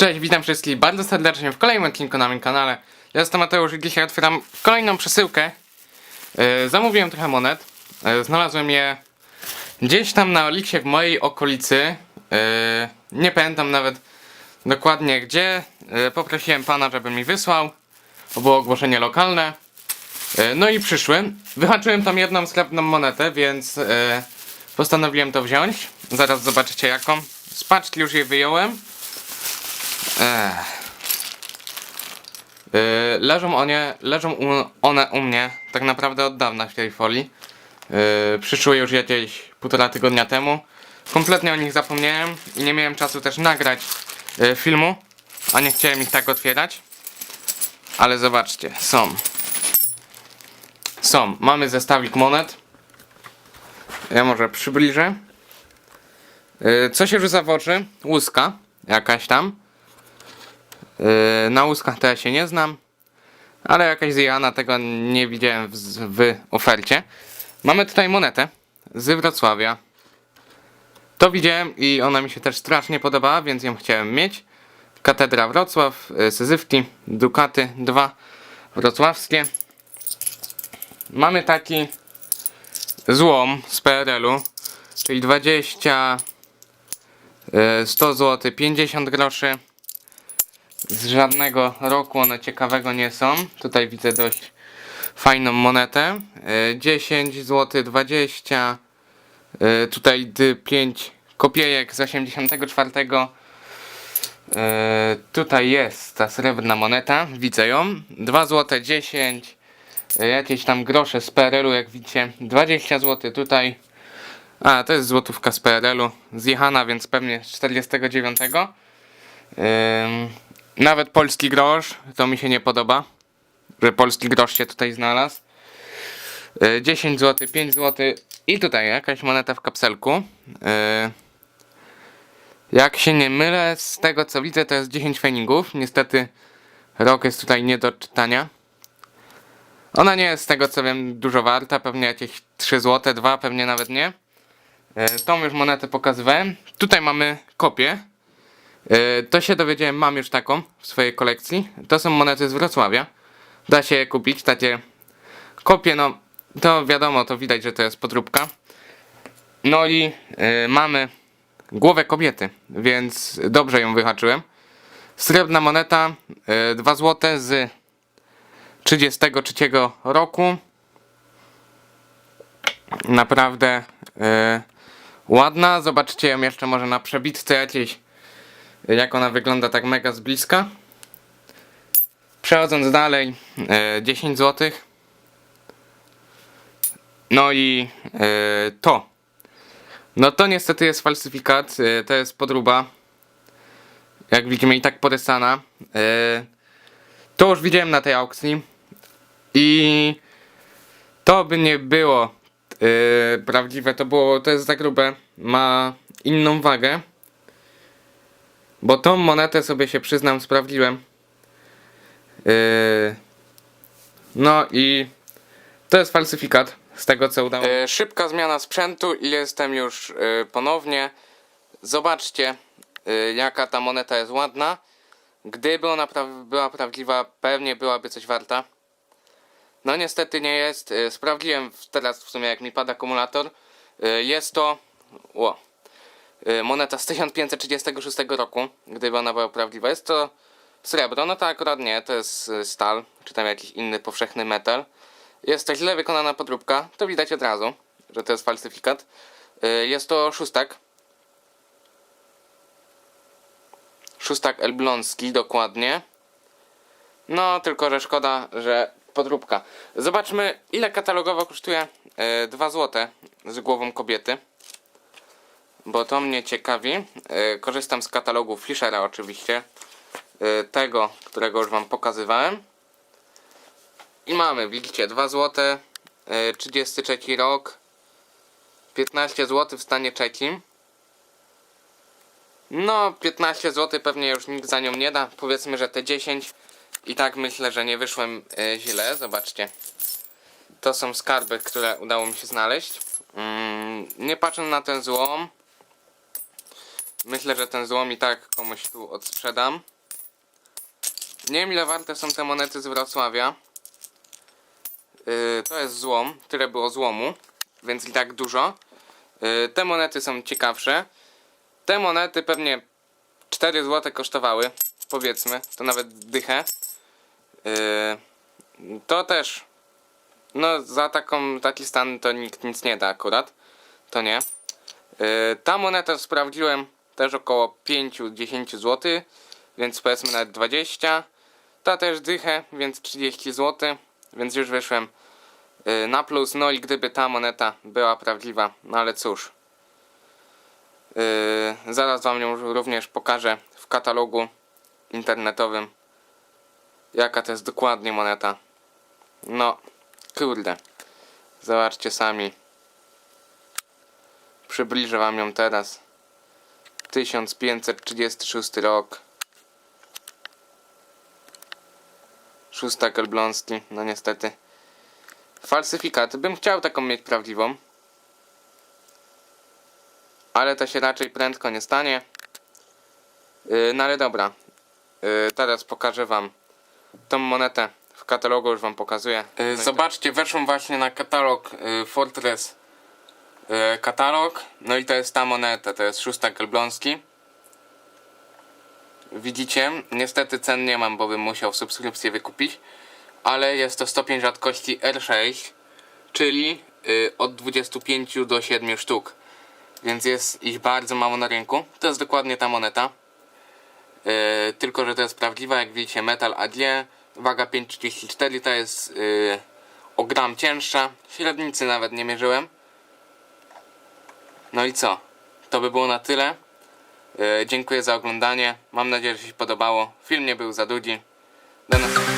Cześć, witam wszystkich bardzo serdecznie w kolejnym odcinku na moim kanale. Ja jestem Mateusz i dzisiaj otwieram kolejną przesyłkę. Yy, zamówiłem trochę monet. Yy, znalazłem je gdzieś tam na Oliksie w mojej okolicy. Yy, nie pamiętam nawet dokładnie gdzie. Yy, poprosiłem pana, żeby mi wysłał. To było ogłoszenie lokalne. Yy, no i przyszły. Wyhaczyłem tam jedną srebrną monetę, więc yy, postanowiłem to wziąć. Zaraz zobaczycie jaką. Z paczki już je wyjąłem. Ech. Yy, leżą, one, leżą u, one u mnie tak naprawdę od dawna w tej folii. Yy, przyszły już jakieś półtora tygodnia temu. Kompletnie o nich zapomniałem i nie miałem czasu też nagrać yy, filmu, a nie chciałem ich tak otwierać. Ale zobaczcie, są. Są. Mamy zestawik monet. Ja może przybliżę. Yy, co się rzuca w oczy? Łuska. Jakaś tam. Yy, na łuskach to ja się nie znam, ale jakaś zjana tego nie widziałem w, w ofercie. Mamy tutaj monetę z Wrocławia. To widziałem i ona mi się też strasznie podobała, więc ją chciałem mieć. Katedra Wrocław, yy, Syzywki, Dukaty 2 wrocławskie. Mamy taki złom z PRL-u, czyli 20, yy, 100 zł, 50 groszy z żadnego roku one ciekawego nie są. Tutaj widzę dość fajną monetę. E, 10 zł 20. E, Tutaj d- 5 kopiejek z 84. E, Tutaj jest ta srebrna moneta. Widzę ją. 2 zł 10. E, Jakieś tam grosze z PRL-u, jak widzicie. 20 zł tutaj. A, to jest złotówka z PRL-u. Zjechana, więc pewnie z 49. Ym, nawet polski grosz, to mi się nie podoba, że polski grosz się tutaj znalazł. Yy, 10 zł, 5 zł i tutaj jakaś moneta w kapselku. Yy, jak się nie mylę, z tego co widzę, to jest 10 feningów. Niestety rok jest tutaj nie do czytania. Ona nie jest z tego co wiem dużo warta, pewnie jakieś 3 zł, 2, pewnie nawet nie. Yy, tą już monetę pokazywałem. Tutaj mamy kopię. Yy, To się dowiedziałem, mam już taką w swojej kolekcji. To są monety z Wrocławia. Da się je kupić, takie kopie, no to wiadomo, to widać, że to jest podróbka. No i yy, mamy głowę kobiety, więc dobrze ją wyhaczyłem. Srebrna moneta, yy, 2 zł z 33 roku. Naprawdę yy, ładna. Zobaczcie ją jeszcze może na przebitce jakiejś jak ona wygląda tak mega z bliska. Przechodząc dalej, e, 10 zł. No i e, to. No to niestety jest falsyfikat, e, to jest podróba. Jak widzimy i tak porysana. E, to już widziałem na tej aukcji. I to by nie było e, prawdziwe, to było, to jest za grube, ma inną wagę. Bo tą monetę sobie się przyznam, sprawdziłem. Yy... No i to jest falsyfikat z tego co udało. Yy, szybka zmiana sprzętu i jestem już yy, ponownie. Zobaczcie jaka ta moneta jest ładna. Gdyby ona pra- była prawdziwa, pewnie byłaby coś warta. No niestety nie jest. Sprawdziłem teraz w sumie jak mi pada akumulator. Jest to... Ło. Y, moneta z 1536 roku, gdyby ona była prawdziwa. Jest to srebro, no to akurat nie, to jest y, stal, czy tam jakiś inny powszechny metal. Jest to źle wykonana podróbka, to widać od razu, że to jest falsyfikat. Y, Jest to szóstak. Szóstak elbląski, dokładnie. No, tylko że szkoda, że podróbka. Zobaczmy, ile katalogowo kosztuje 2 zł z głową kobiety bo to mnie ciekawi. E, Korzystam z katalogu Fischera oczywiście, e, tego, którego już Wam pokazywałem. I mamy, widzicie, 2 zł, e, 33 rok, 15 zł w stanie czekim. No, 15 zł pewnie już nikt za nią nie da. Powiedzmy, że te 10 i tak myślę, że nie wyszłem e, źle. Zobaczcie. To są skarby, które udało mi się znaleźć. Mm, nie patrząc na ten złom, Myślę, że ten złom i tak komuś tu odsprzedam. Nie wiem ile warte są te monety z Wrocławia. Yy, to jest złom, tyle było złomu, więc i tak dużo. Yy, te monety są ciekawsze. Te monety pewnie 4 zł kosztowały, powiedzmy, to nawet dychę. Yy, to też, no za taką, taki stan to nikt nic nie da akurat, to nie. Yy, ta moneta sprawdziłem też około 5-10 zł, więc powiedzmy nawet 20. Ta też dychę, więc 30 zł, więc już wyszłem yy, na plus. No i gdyby ta moneta była prawdziwa, no ale cóż. Yy, zaraz wam ją również pokażę w katalogu internetowym. Jaka to jest dokładnie moneta. No, kurde. Zobaczcie sami. Przybliżę wam ją teraz. 1536 rok. Szósta Kelbląski, no niestety. Falsyfikat. Bym chciał taką mieć prawdziwą. Ale to się raczej prędko nie stanie. Yy, no ale dobra. Yy, teraz pokażę wam tą monetę. W katalogu już wam pokazuję. Yy, zobaczcie, weszłem właśnie na katalog yy, Fortress katalog. No i to jest ta moneta, to jest szósta Kelbląski. Widzicie, niestety cen nie mam, bo bym musiał subskrypcję wykupić. Ale jest to stopień rzadkości R6, czyli yy, od 25 do 7 sztuk. Więc jest ich bardzo mało na rynku. To jest dokładnie ta moneta. Yy, tylko, że to jest prawdziwa, jak widzicie, metal adie, waga 5,34, to jest yy, o gram cięższa, średnicy nawet nie mierzyłem. No i co? To by było na tyle. Yy, dziękuję za oglądanie, mam nadzieję, że się podobało. Film nie był za długi. Do następnego.